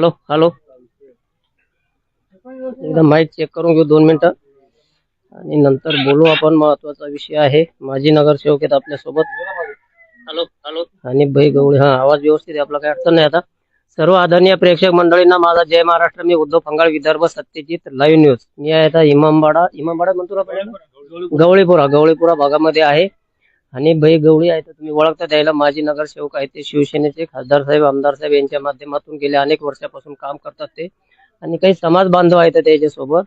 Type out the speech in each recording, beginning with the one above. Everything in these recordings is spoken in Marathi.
Hello hello. एकदा माईक चेक करून घेऊ दोन मिनिटं. आणि नंतर बोलू आपण महत्त्वाचा विषय आहे. माजी नगरसेवक आहेत आपल्यासोबत हॅलो हॅलो. आणि भाई गवळी हा आवाज व्यवस्थित आहे आपला काही अडचण नाही आता. सर्व आदरणीय प्रेक्षक मंडळींना माझा जय महाराष्ट्र. मी उद्धव फंगाळ विदर्भ सत्यजित लाईव्ह न्यूज मी आहे आता इमामबाडा. इमामबाडा म्हणतो ना? गवळीपुरा गवळीपुरा भागामध्ये आहे. आणि भाई गवळी आहे तर तुम्ही ओळखता त्याला. माजी नगरसेवक आहेत ते शिवसेनेचे. खासदार साहेब आमदार साहेब यांच्या माध्यमातून गेल्या अनेक वर्षापासून काम करतात ते. आणि काही समाज बांधव आहेत त्याच्यासोबत.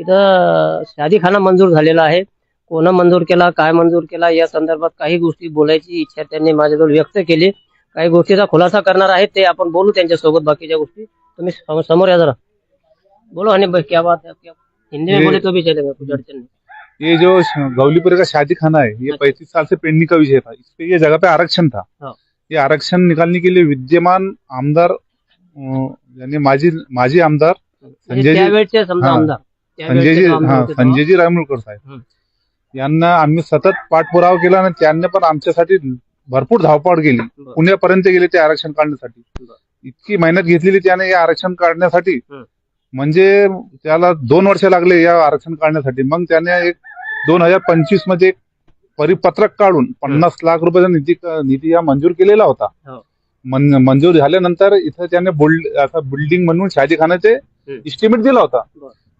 इथं शादीखाना मंजूर झालेला आहे. कोण मंजूर केला काय मंजूर केला या संदर्भात काही गोष्टी बोलायची इच्छा त्यांनी माझ्याजवळ व्यक्त केली. काही गोष्टीचा खुलासा करणार आहेत ते. आपण बोलू त्यांच्यासोबत बाकीच्या गोष्टी. तुम्ही सम- समोर या जरा. बोलो आणि क्या बात है क्या हिंदी में बोले तो भी चलेगा कुछ अड़चन नहीं. ये जो गौलीपुर का शादी खाना है ये। पैंतीस साल से पेंडिंग का विषय था इस पे ये जगह पे आरक्षण था हाँ। ये आरक्षण निकालने के लिए विद्यमान आमदार यानी माजी माजी आमदार हा. संजयजी जो हा होते तेव्हा. संजयजी रायमुळकर साहेब. यांना आम्ही सतत पाठपुरावा केला आणि त्यांनी पण आमच्यासाठी भरपूर धावपळ केली. पुण्यापर्यंत गेले ते आरक्षण काढण्यासाठी. इतकी मेहनत घेतलेली त्याने या आरक्षण काढण्यासाठी. म्हणजे त्याला दोन वर्ष लागले या आरक्षण काढण्यासाठी मग त्याने एक दोन हजार पंचवीसमध्ये परिपत्रक काढून पन्नास लाख रुपयाचा निधी निधी हा मंजूर केलेला होता हो. मंजूर झाल्यानंतर इथं त्याने बोल्ड आता बिल्डिंग म्हणून हम्म. इस्टिमेट दिला होता.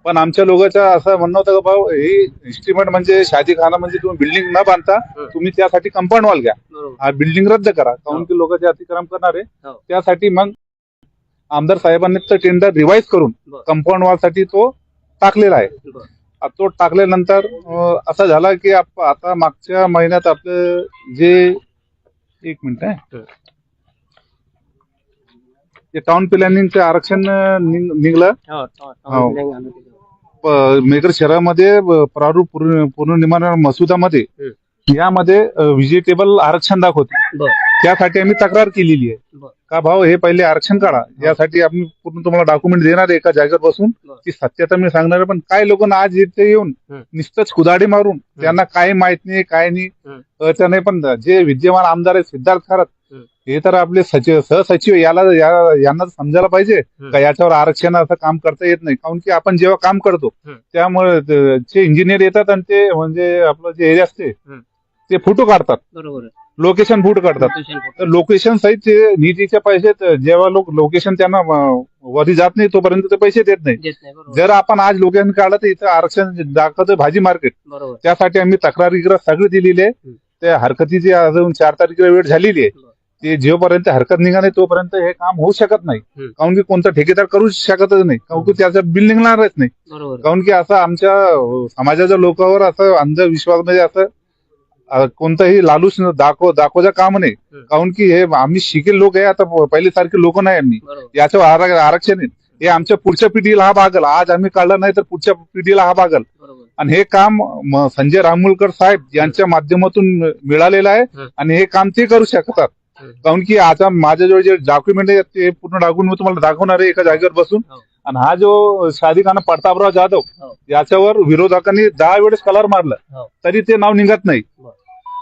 पण आमच्या लोकांचं असं म्हणणं होतं का भाऊ हे इस्टिमेट म्हणजे शादीखाना म्हणजे तुम्ही बिल्डिंग न बांधता. तुम्ही त्यासाठी कंपाऊंड वॉल घ्या. हा बिल्डिंग रद्द करा काऊन हो. की लोक जे अतिक्रम करणार आहे हो. त्यासाठी मग आमदार साहेबांनी तर टेंडर रिवाईज करून. कंपाऊंड वॉलसाठी तो टाकलेला आहे तो टाकल्यानंतर असं झाला की आप- आता मागच्या महिन्यात आपलं जे एक मिनिट आहे हं. ते टाउन प्लॅनिंगचं आरक्षण निघलं हो, हो, मेकर शहरामध्ये प्रारूप पूर्ण पुनर्निर्माण मसुदामध्ये. यामध्ये व्हिजिटेबल आरक्षण दाखवते. त्यासाठी आम्ही तक्रार केलेली आहे. का भाऊ हे पहिले आरक्षण काढा यासाठी आम्ही पूर्ण तुम्हाला डॉक्युमेंट देणार आहे एका जागेवर बसून. ती सत्यता मी सांगणार पण काय लोकांना आज इथे येऊन. नुसतंच कुदाडी मारून त्यांना काय माहीत नाही काय नाही. कळतं नाही पण जे विद्यमान आमदार आहेत सिद्धार्थ खरात हं. तर आपले सचिव सहसचिव याला यांना समजायला पाहिजे. का याच्यावर आरक्षण असं काम करता येत नाही काऊन की आपण जेव्हा काम करतो. त्यामुळे जे इंजिनियर येतात आणि ते म्हणजे आपलं जे एरिया असते. ते फोटो काढतात बरोबर. Location Location photo. तर लोकेशन सहित निधीचे पैसे जेव्हा लोक लोकेशन त्यांना वरी जात नाही तोपर्यंत ते पैसे देत नाही. जर आपण आज लोकेशन काढलं तर इथं आरक्षण दाखवतं भाजी मार्केट. त्यासाठी आम्ही तक्रार सगळी दिलेली आहे. त्या हरकतीची अजून चार तारखेला वेळ झालेली आहे. ते जेव्हापर्यंत हरकत निघा नाही तोपर्यंत हे काम होऊ शकत नाही. काऊन की कोणता ठेकेदार करू शकतच नाही काऊन की त्याचं बिल निघणारच नाही. काऊन की असं आमच्या समाजाच्या लोकांवर असं अंधविश्वास म्हणजे असं कोणतंही लालूच दाखव दाखवायचं काम नाही. काऊन की हे आम्ही शिकेल लोक आहे आता पहिले सारखे लोक नाही आम्ही. आर- आरक्षण आहे. हे आमच्या पुढच्या पिढीला हा भागल. आज आम्ही काढला नाही तर पुढच्या पिढीला हा भागल. आणि हे काम संजय राममुलकर साहेब यांच्या माध्यमातून मिळालेलं आहे. आणि हे काम ते करू शकतात. काऊन की आता माझ्याजवळ जे डॉक्युमेंट आहे ते पूर्ण डॉक्युमेंट मी तुम्हाला दाखवणार आहे एका जागेवर बसून हो. आणि हा जो शादिकाना प्रतापराव जाधव हो. याच्यावर विरोधकांनी दहा वेळेस कलर मारलं हो. तरी ते नाव निघत नाही.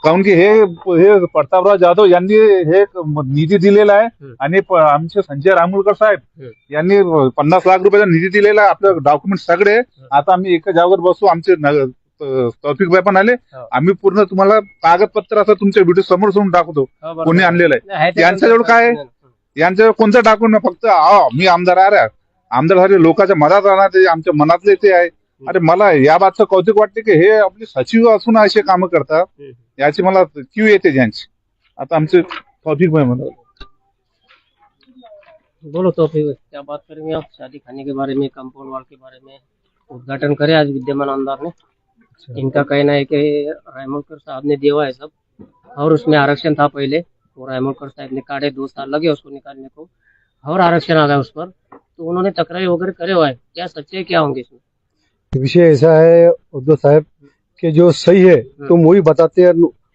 काऊन की हे हे प्रतापराव जाधव यांनी हे निधी दिलेला आहे. आणि आमचे संजय राममुलकर साहेब. यांनी पन्नास लाख रुपयाचा निधी दिलेला आहे आपलं डॉक्युमेंट सगळे आता आम्ही एका जागेवर बसू आमचे तौफिक भाई पण आले. हो. आम्ही पूर्ण तुम्हाला कागदपत्र असं तुमच्या व्हिडिओ समोर समोर दाखवतो हो. कोणी आणलेलं आहे. यांच्याजवळ काय? यांच्यावर कोणतं डॉक्युमेंट फक्त मी आमदार आहे. आमदार झाले लोकांच्या मनात राहणार ते आमच्या मनातले ते आहे. अरे मला या बाबतचं कौतुक वाटते की हे आपले सचिव असून असे कामं करतात. याची मला क्यू येते ज्यांची आता आमचे तौफिक भाई म्हणतात बोलो तो फिर क्या बात करेंगे आप? शादी खाने के बारे में कंपाउंड वॉल के बारे में उद्घाटन करे आज विद्यमान आमदार ने। इनका कहना है कि रायमोलकर साहब ने दिया है सब और उसमें आरक्षण था पहले वो रायमोलकर साहब ने काटे दो साल लगे उसको निकालने को और आरक्षण आ गया उस पर तो उन्होंने तकरारी वगैरह करे हुआ है। क्या सच्चे क्या होंगे इसमें? विषय ऐसा है उद्धव साहब कि जो सही है तुम वही बताते हैं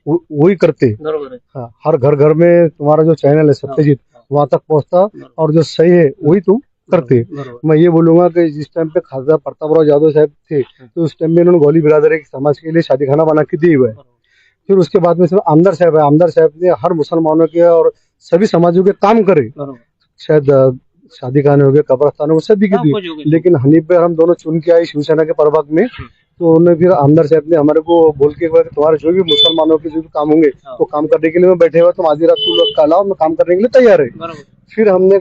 वही करते। है। हाँ, हर घर घर में तुम्हारा जो चैनल है सत्यजीत वहाँ तक पहुँचता और जो सही है वही तुम करते मैं ये बोलूँगा कि जिस टाइम पे खासदार प्रतापराव यादव साहब थे तो उस टाइम में इन्होंने गोली बिरादर के समाज के लिए शादी खाना बना के दी हुआ है। फिर उसके बाद में सिर्फ़ आमदार साहब है। आमदार साहब ने हर मुसलमानों के और सभी समाजों के काम करे। शायद शादी खाने हो गए कब्रस्तान हो सभी की हाँ, दी कुछ हो गया। लेकिन हनीफ भाई हम दोनों चुन के आए शिवसेना के प्रभाग में। तो उन्होंने फिर आमदार साहब ने हमारे को बोल के तुम्हारे जो भी मुसलमानों के जो भी काम होंगे हाँ। वो काम करने के लिए मैं बैठे हुआ तुम आधी रात को लोग का लाओ मैं काम करने के लिए तैयार है। फिर हमने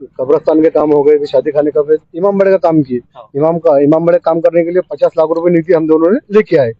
कब्रस्तान के काम हो गए फिर शादी खाने का फिर इमाम बड़े का काम किए। हाँ। इमाम का इमाम बड़े काम करने के लिए पचास लाख रुपए नीति हम दोनों ने लेके आए।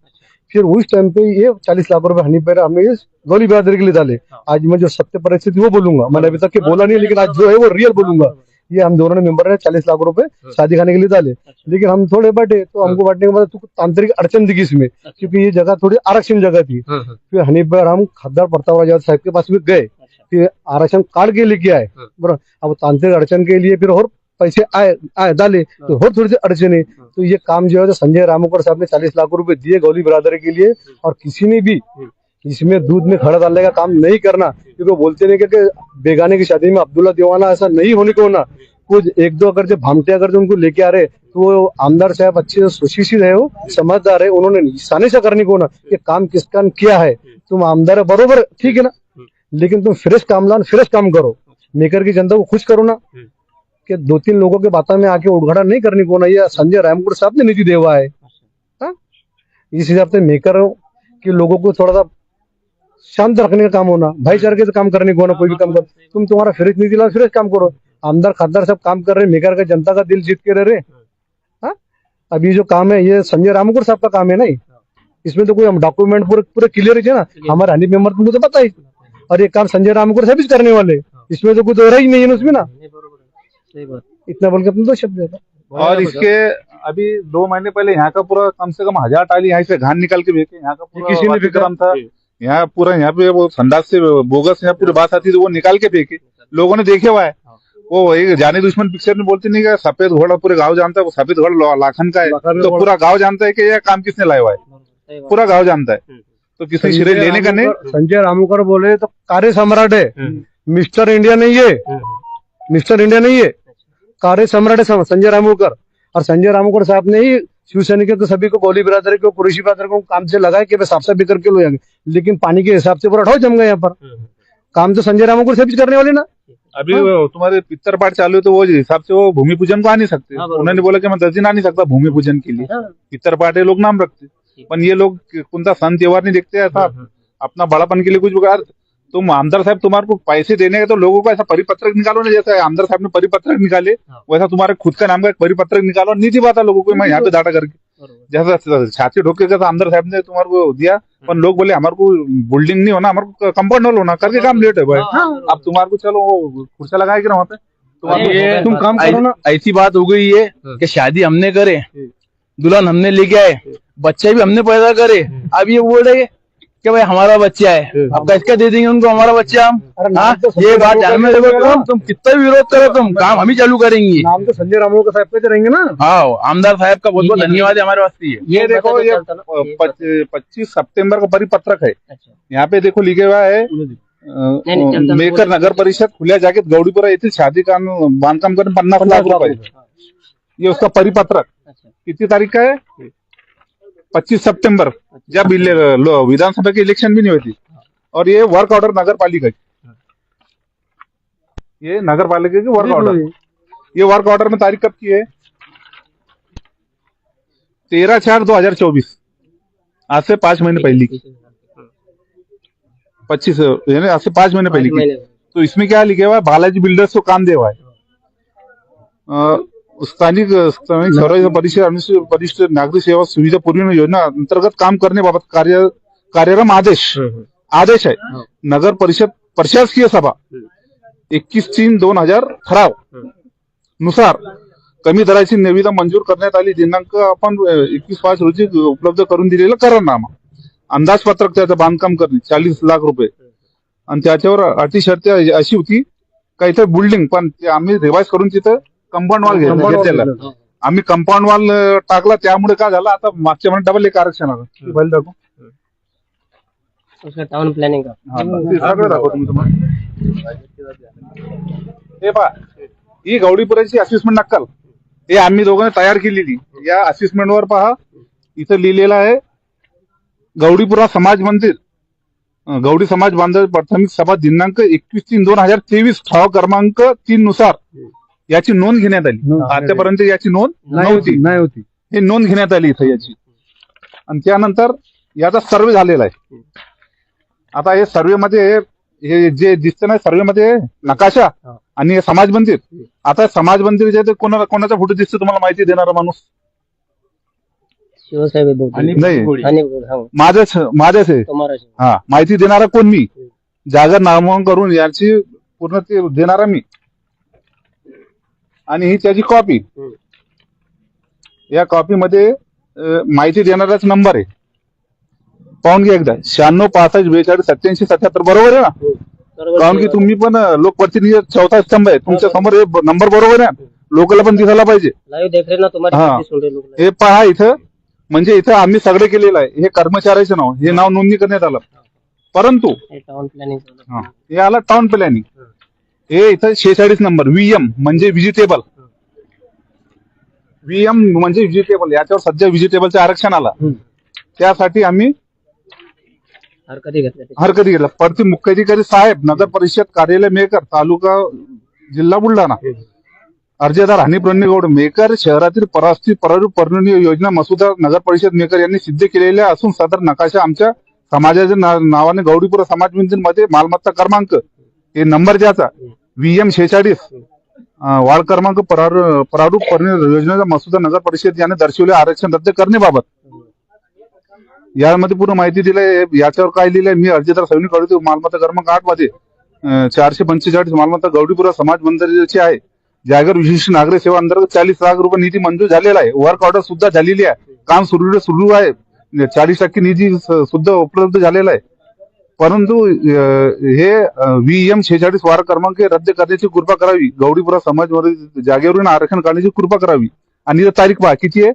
फिर उस टाइम पे ये चालीस लाख रुपए भाई हमने ये गोली बिरादरी के लिए डाले। हाँ। आज मैं जो सत्य परिस्थिति वो बोलूँगा। मैंने अभी तक के बोला नहीं लेकिन आज जो है वो रियल बोलूँगा। ये हम दोनों ने मेंबर ने चालीस लाख रुपए शादी खाने के लिए डाले। लेकिन हम थोड़े बैठे तो हमको बांटने के बाद तो तांत्रिक अड़चन दिखी इसमें क्योंकि ये जगह थोड़ी आरक्षण जगह थी। हाँ, हाँ, फिर भाई और हम खद्दार प्रताप राजा साहब के पास भी गए। फिर आरक्षण कार्ड के लेके आए हाँ। बरं अब तांत्रिक अड़चन के लिए फिर और पैसे आए आए डाले तो और थोड़ी सी अड़चन है। हाँ। तो ये काम जो है तो संजय रामोकर साहब ने चालीस लाख रुपए दिए गौली बिरादरी के लिए और किसी ने भी। इसमें दूध में खड़ा डालने का काम नहीं करना। क्योंकि बोलते नहीं कि बेगाने की शादी में अब्दुल्ला दीवाना ऐसा नहीं होने को होना कुछ एक दो अगर जो भामटे अगर जो उनको लेके आ रहे तो वो आमदार साहब अच्छे से सुशिक्षित है वो समझदार है उन्होंने निशाने से करने को ना। कि काम किसका किया है? तुम आमदार है बरोबर ठीक है ना? लेकिन तुम फ्रेश काम लाओ फ्रेश काम करो। मेकर की जनता को खुश करो ना कि दो तीन लोगों के बातों में आके उद्घाटन नहीं करने को ना ये संजय रामपुर साहब ने नीति देवा है। हाँ? इस हिसाब से मेकर के लोगों को थोड़ा सा शांत रखने का काम होना भाईचारे से काम करने को होना कोई भी काम कर। तुम तुम्हारा फ्रेश नीति लाओ फ्रेश काम करो। आमदार खासदार सब काम कर रहे मेकर का जनता का दिल जीत के रह रहे हाँ? ये जो काम है ये संजय रामपुर साहब का काम है नहीं इसमें तो कोई हम डॉक्यूमेंट पूरे पूरे क्लियर है ना। हमारे हनी मेंबर तुमको तो पता ही। और ये काम संजय रामपुर साहब ही करने वाले। इसमें तो कुछ हो रहा ही नहीं है ना उसमें ना। नहीं, बरोबर आहे. सही बात। इतना बोल के अपने दो शब्द देता और इसके अभी दो महीने पहले यहाँ का पूरा कम से कम हज़ार टाली यहाँ से घान निकाल के भेजे। यहाँ का पूरा किसी ने वातिक्रम था। यहाँ पूरा यहाँ पे वो संडास से बोगस यहाँ पूरी बात आती थी वो निकाल के फेंके लोगों ने देखे हुआ है। वो एक जाने दुश्मन पिक्चर में बोलते नहीं कि सफ़ेद घोड़ा पूरे गाँव जानता है वो सफ़ेद घोड़ा लाखन का है। तो पूरा गाँव जानता है कि यह काम किसने लाया हुआ है. पूरा गाँव जानता है। हम्म. तो किसी श्रेय लेने का नहीं? संजय रामोकर बोले तो कार्य सम्राट है। हम्म. मिस्टर इंडिया नहीं है। हम्म. मिस्टर इंडिया नहीं है। कार्य सम्राट है संजय रामोकर। और संजय रामोकर साहब ने ही शिवसैनिकों को सभी को गोली बिरादरी को कुरेशी बिरादरी को काम से लगाए कि साफ़ साफ़ भी करके लो जाएँगे। लेकिन पानी के हिसाब से पूरा ठो जम गए यहाँ पर। हम्म. काम तो संजय रामोकर से भी करने वाले ना। अभी वो तुम्हारे पितर पाठ चालू है तो वो हिसाब से वो भूमि पूजन को आ नहीं सकते। हाँ, उन्होंने बोला कि मैं दस दिन आ नहीं सकता भूमि पूजन के लिए। हाँ. पित्तर पाठ है लोग नाम रखते। पण ये लोग कोणता सण त्योहार नहीं देखते ऐसा. अपना बड़ापन के लिए कुछ बिगाड़ तुम आमदार साहब तुम्हारे को पैसे देने हैं तो लोगों को ऐसा परिपत्रक निकालो ना जैसा आमदार साहब ने परिपत्रक निकाले. वैसा तुम्हारे खुद का नाम का परिपत्रक निकालो नीति बात है लोगों को मैं यहाँ पे डाटा करके. जैसा छाती ठोक के जैसा आमदार साहब ने तुम्हारे को दिया पर लोग बोले हमारे को बिल्डिंग नहीं होना हमारे को कंपाउंड वॉल होना करके काम लेट है भाई. अब तुम्हारे को चलो कुर्सा लगाएगी ना वहाँ पे. तुम काम करो ना. ऐसी बात हो गई है. कि शादी हमने करे दुल्हन हमने लेके आए। बच्चे भी हमने पैदा करे। अब ये बोल रहे कि भाई हमारा बच्चा है। अब कैसे दे देंगे उनको हमारा बच्चा हम? हाँ? तो ये बात ध्यान में साहब तुम। तुम कितना भी विरोध करो तुम। काम हम ही चालू करेंगे। नाम तो संजय रामोकर साहब के तो रहेंगे ना। हाँ आमदार साहब का बहुत बहुत धन्यवाद है हमारे वास्ते। ये ये देखो ये ना, ये पच्चीस सितंबर का परिपत्रक है। अच्छा. यहाँ पे देखो लिखे हुआ है मेकर नगर परिषद खुल्या जागेत गौडीपुरा येथील शादी काम बांधकाम करून पन्नास लाख रुपए। ये उसका परिपत्रक। अच्छा. कितनी तारीख का है? पच्चीस सितंबर जब विधानसभा की इलेक्शन भी नहीं हुई थी। और ये वर्क ऑर्डर नगर पालिका की ये नगर पालिका की वर्क ऑर्डर ये वर्क ऑर्डर में तारीख कब की है? तेरह चार दो हज़ार चौबीस। आज से पाँच महीने पहले की। पच्चीस यानी आज से पाँच महीने पहले की। तो इसमें क्या लिखे हुआ है? बालाजी बिल्डर्स को काम देवा है। अ, स्थानिक स्थानिक स्वराज्य परिषद आणि वरिष्ठ नागरिक सेवा सुविधा पूर्व योजना अंतर्गत काम करण्याबाबत कार्य कार्यक्रम आदेश आदेश आहे. हो. नगर परिषद प्रशासकीय सभा एकवीस तीन दोन हजार ठरावनुसार कमी दराची निविदा मंजूर करण्यात आली. दिनांक आपण एकवीस पाच रोजी उपलब्ध करून दिलेला करारनामा. अंदाजपत्रक त्याचं बांधकाम करणे चाळीस लाख रुपये. आणि त्याच्यावर अटी शर्ती अशी होती. का इथं बिल्डिंग पण ते आम्ही रिवाइज करून तिथं कंपाऊंड वॉल घेतलेला. घेतलं. हो. आम्ही कंपाऊंड वॉल टाकला त्यामुळे काय झालं आता मागच्या महिन्यात डबल एक आरक्षण आलं. बैल दाखव. उसका टाउन प्लॅनिंग का? हा, ते सगळं दाखवतो मी तुम्हाला. हे पहा ही गौडीपुराची असिस्टमेंट नक्कल. हे आम्ही दोघांनी तयार केलेली. या असिस्टमेंट वर पहा इथं लिहिलेलं आहे गौडीपुरा समाज मंदिर. अं, गौडी समाज बांधव प्राथमिक सभा दिनांक एकवीस तीन दोन हजार तेवीस ठराव क्रमांक तीन नुसार. याची नोंद घेण्यात आली. नोंद आतापर्यंत याची नोंद नाही नव्हती. होती नाही होती. हे नोंद घेण्यात आली इथं याची. आणि त्यानंतर याचा सर्वे झालेला आहे. आता हे सर्वे मध्ये हे जे दिसतं ना सर्वे मध्ये नकाशा. आणि हे समाज मंदिर आता समाज मंदिर जे ते कोणाला कोणाचा फोटो दिसतो तुम्हाला माहिती देणारा माणूस? शिवसाहेब. आणि नाही. आणि हा, माझ्याच माझ्याच आहे. हा. माहिती देणारा कोण मी? जागा नामवून करून याची पूर्ण ते देणारा मी. आणि ही त्याची कॉपी. या कॉपी मध्ये अं, माहिती देणाराच नंबर आहे. पाहून घ्या एकदा. शहाण्णव पासष्ट बेचाळीस सत्याऐंशी सत्याहत्तर बरोबर आहे ना? बरोबर कारण की तुम्ही पण लोकप्रतिनिधी चौथा स्तंभ आहे. तुमच्यासमोर हे नंबर बरोबर आहे लोकला पण दिसायला पाहिजे. लाईव्ह देख रहे ना तुम्हारी हा. हे पहा इथं. म्हणजे इथं आम्ही सगळे केलेलं आहे. हे कर्मचाऱ्याचे नाव. हे नाव नोंदणी करण्यात आलं. परंतु हे हा. हे आलं टाउन प्लॅनिंग हे इथं शेहेचाळीस नंबर व्हीएम म्हणजे व्हिजिटेबल व्हीएम म्हणजे व्हिजिटेबल याच्यावर सध्या व्हिजिटेबलचं आरक्षण आला त्यासाठी आम्ही हरकती घेतल्या. हरकत घेतला प्रति मुख्याधिकारी साहेब नगर परिषद कार्यालय मेकर तालुका जिल्हा बुलढाणा. अर्जदार हानिफ रन्नेगौड मेकर शहरातील परास्ती पर्णनीय योजना मसुदा नगर परिषद मेकर यांनी सिद्ध केलेल्या असून सदर नकाशा आमच्या समाजाच्या नावाने गौडीपुरा समाज मंदिरमध्ये मालमत्ता क्रमांक हे नंबर ज्याचा व्हीएम शेहेचाळीस. वाढ क्रमांक प्रारूप परारूप योजनेचा मसुदा नगर परिषद याने दर्शवले आरक्षण रद्द करण्याबाबत. यामध्ये पूर्ण माहिती दिली याच्यावर काय लिहिलंय मी अर्जदार सैनिक करतो मालमत्ता क्रमांक आठमध्ये चारशे पंचेचाळीस मालमत्ता गौडीपुरा समाज मंदिराची आहे. जागर विशिष्ट नागरी सेवा अंतर्गत चाळीस लाख रुपये निधी मंजूर झालेला आहे. वर्क ऑर्डर सुद्धा झालेली आहे. काम सुरू सुरू आहे. चाळीस टक्के निधी सुद्धा उपलब्ध झालेला आहे. परंतु हे व्हीएम शेहेचाळीस वार क्रमांक रद्द करण्याची कृपा करावी. गौडीपुरा समाजमध्ये जागेवरून आरक्षण काढण्याची कृपा करावी. आणि तारीख पहा किती आहे?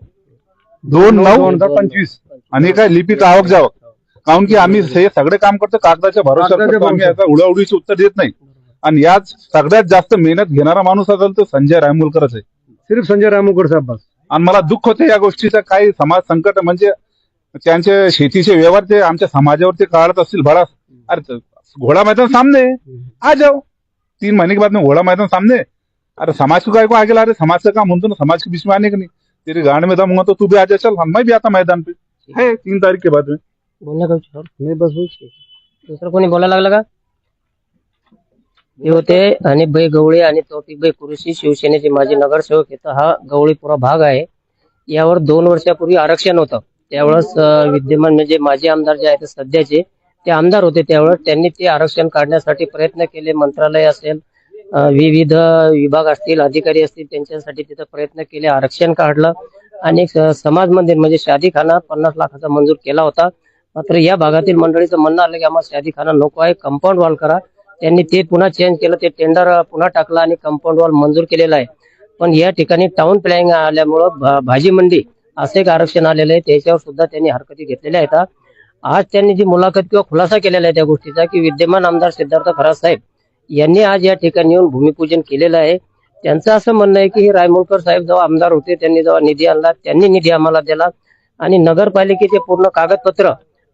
दोन नऊ दोन हजार पंचवीस. आणि काय लिपिक आवक जावक. काऊन की आम्ही हे सगळे काम करतो कागदाच्या. आता उडाउडीची उत्तर देत नाही. आणि याच सगळ्यात जास्त मेहनत घेणारा माणूस असेल तो संजय रायमुलकरच आहे. सिर्फ संजय रामोकर साहेब आणि मला दुःख होते या गोष्टीचं. काही समाज संकट म्हणजे त्यांचे शेतीचे व्यवहार ते आमच्या समाजावरती काढत असतील. भडास अरे घोडा मैदान सामने. आ जाओ तीन महीने के बाद में घोड़ा मैदान सामने. अरे समाज को काय को आगे ला रहे समाज का काम म्हणतो ना? समाज के बीच में आने का नहीं. तेरे गांड में दम तो तू भी आ जा चल मैं भी आता मैदान पे. है तीन तारीख के बाद में. बोलण्या का मैं बस दुसरं कोणी बोलायला लागलं का हे होते अनिफभाई गवळे आणि तौफिकभाई कुरुशी शिवसेनेचे माजी नगरसेवक. इथं हा गवळीपुरा भाग आहे. यावर दोन वर्षापूर्वी आरक्षण होतं. त्यावेळेस विद्यमान म्हणजे माजी आमदार जे आहेत सध्याचे ते आमदार होते त्यावेळेस. त्यांनी ते आरक्षण काढण्यासाठी प्रयत्न केले. मंत्रालय असेल विविध विभाग असतील अधिकारी असतील त्यांच्यासाठी तिथं प्रयत्न केले. आरक्षण काढलं. आणि स- समाज मंदिर म्हणजे शादीखाना पन्नास लाखाचा मंजूर केला होता. मात्र या भागातील मंडळीचं म्हणणं आलं की आम्हाला शादीखाना नको आहे. कंपाऊंड वॉल करा. त्यांनी ते पुन्हा चेंज केलं. ते टेंडर पुन्हा टाकलं आणि कंपाऊंड वॉल मंजूर केलेला आहे. पण या ठिकाणी टाउन प्लॅनिंग आल्यामुळं भाजी मंडी असं एक आरक्षण आलेलं आहे त्याच्यावर सुद्धा त्यांनी हरकती घेतलेल्या आहेत. आज त्यांनी जी मुलाखत किंवा खुलासा केलेला आहे त्या गोष्टीचा की विद्यमान आमदार सिद्धार्थ खरात साहेब यांनी आज या ठिकाणी येऊन भूमिपूजन केलेलं आहे. त्यांचं असं म्हणणं आहे की हे रायमुळकर साहेब जेव्हा आमदार होते त्यांनी जेव्हा निधी आणला त्यांनी निधी आम्हाला दिला. आणि नगरपालिकेचे पूर्ण कागदपत्र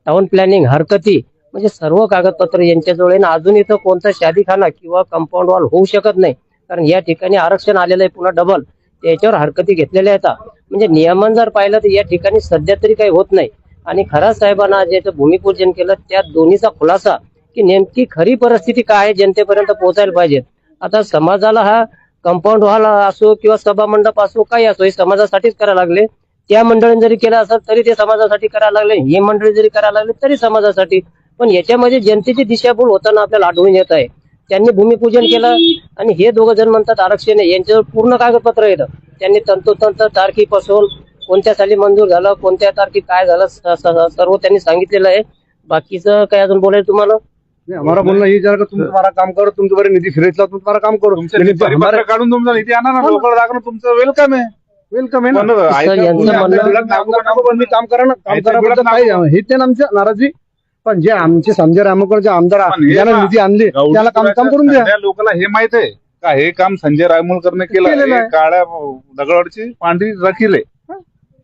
टाउन प्लॅनिंग हरकती म्हणजे सर्व कागदपत्र यांच्याजवळ आहे अजून इथं कोणता शादीखाना किंवा कंपाऊंड वॉल होऊ शकत नाही. कारण या ठिकाणी आरक्षण आलेलं आहे पुन्हा डबल त्याच्यावर हरकती घेतलेल्या आहेत. म्हणजे नियमन जर पाहिलं तर या ठिकाणी सध्या तरी काही होत नाही. आणि खरा साहेबांना याचं भूमिपूजन केलं त्या दोन्हीचा खुलासा की नेमकी खरी परिस्थिती काय आहे जनतेपर्यंत पोहोचायला पाहिजे. आता समाजाला हा कंपाऊंड वॉल असो किंवा सभा मंडप असो काही असो हे समाजासाठीच करायला लागले. त्या मंडळीने जरी केलं असेल तरी ते समाजासाठी करायला लागले. ही मंडळी जरी करायला लागले तरी समाजासाठी. पण याच्यामध्ये जनतेची दिशाभूल होताना आपल्याला आढळून येत आहे. त्यांनी भूमिपूजन केलं आणि हे दोघं जण म्हणतात आरक्षण आहे. यांच्यावर पूर्ण कागदपत्र येतं त्यांनी तंतोतंत तारखीपासून कोणत्या साली मंजूर झालं कोणत्या तारखेत काय झालं स- स- सर्व त्यांनी सांगितलेलं आहे. बाकीचं काय अजून बोलायचं तुम्हाला? नहीं, हमारा बोलना ये जा रहा तुम तुम्हारा काम करो तुम तुम्हारे निधि फिरेचला तुम तुम्हारा काम करो. परिपत्र काढून तुमचा निधी आणा ना लोकल दाखवणं तुमचं वेलकम आहे. वेलकम आहे ना. पण ऐका, यांचं तुम्ही म्हणणं- आमच्या बिळात नागू? नका पण मी काम करा ना काम याच्या कराबद्दल बिळात काही नागू- हे ते आमच्या नाराजी. पण जे आमचे संजय रामकर जे आमदार पण हे ना, निधी आणले त्याला काम काम करून द्या. लोकांना हे माहीत आहे. का हे काम संजय रायमुलकरने केलं? केलेलं हे आहे. काळ्या दगडावरची पांढरी रखील. आहे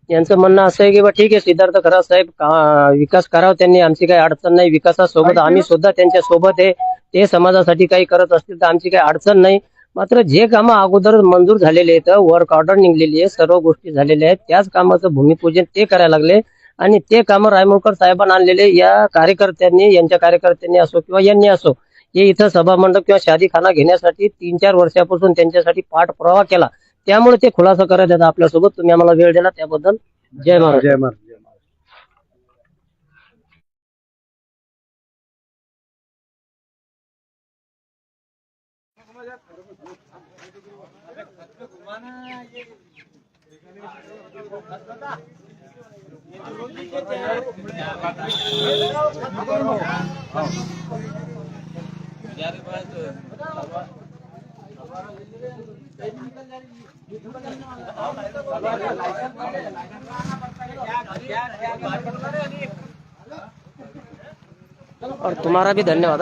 यांचं म्हणणं असं आहे की बा ठीक आहे सिद्धार्थ खरा साहेब का- विकास करावा त्यांनी आमची काही अडचण नाही. विकासासोबत आम्ही सुद्धा त्यांच्यासोबत आहे. ते समाजासाठी काही करत असतील तर आमची काही अडचण नाही. मात्र जे कामं अगोदर मंजूर झालेले आहेत वर्क ऑर्डर निघलेली आहे सर्व गोष्टी झालेल्या आहेत. त्याच कामाचं भूमिपूजन ते करायला लागले. आणि ते कामं रायमुळकर साहेबांना आणलेले या कार्यकर्त्यांनी यांच्या कार्यकर्त्यांनी असो किंवा यांनी असो हे इथं सभामंडप किंवा शादीखाना घेण्यासाठी तीन चार वर्षापासून त्यांच्यासाठी पाठपुरावा केला. त्यामुळे ते खुलासा करत येतात आपल्यासोबत. तुम्ही आम्हाला वेळ दिला त्याबद्दल जय महाराज जय महाराज. और तुम्हारा भी धन्यवाद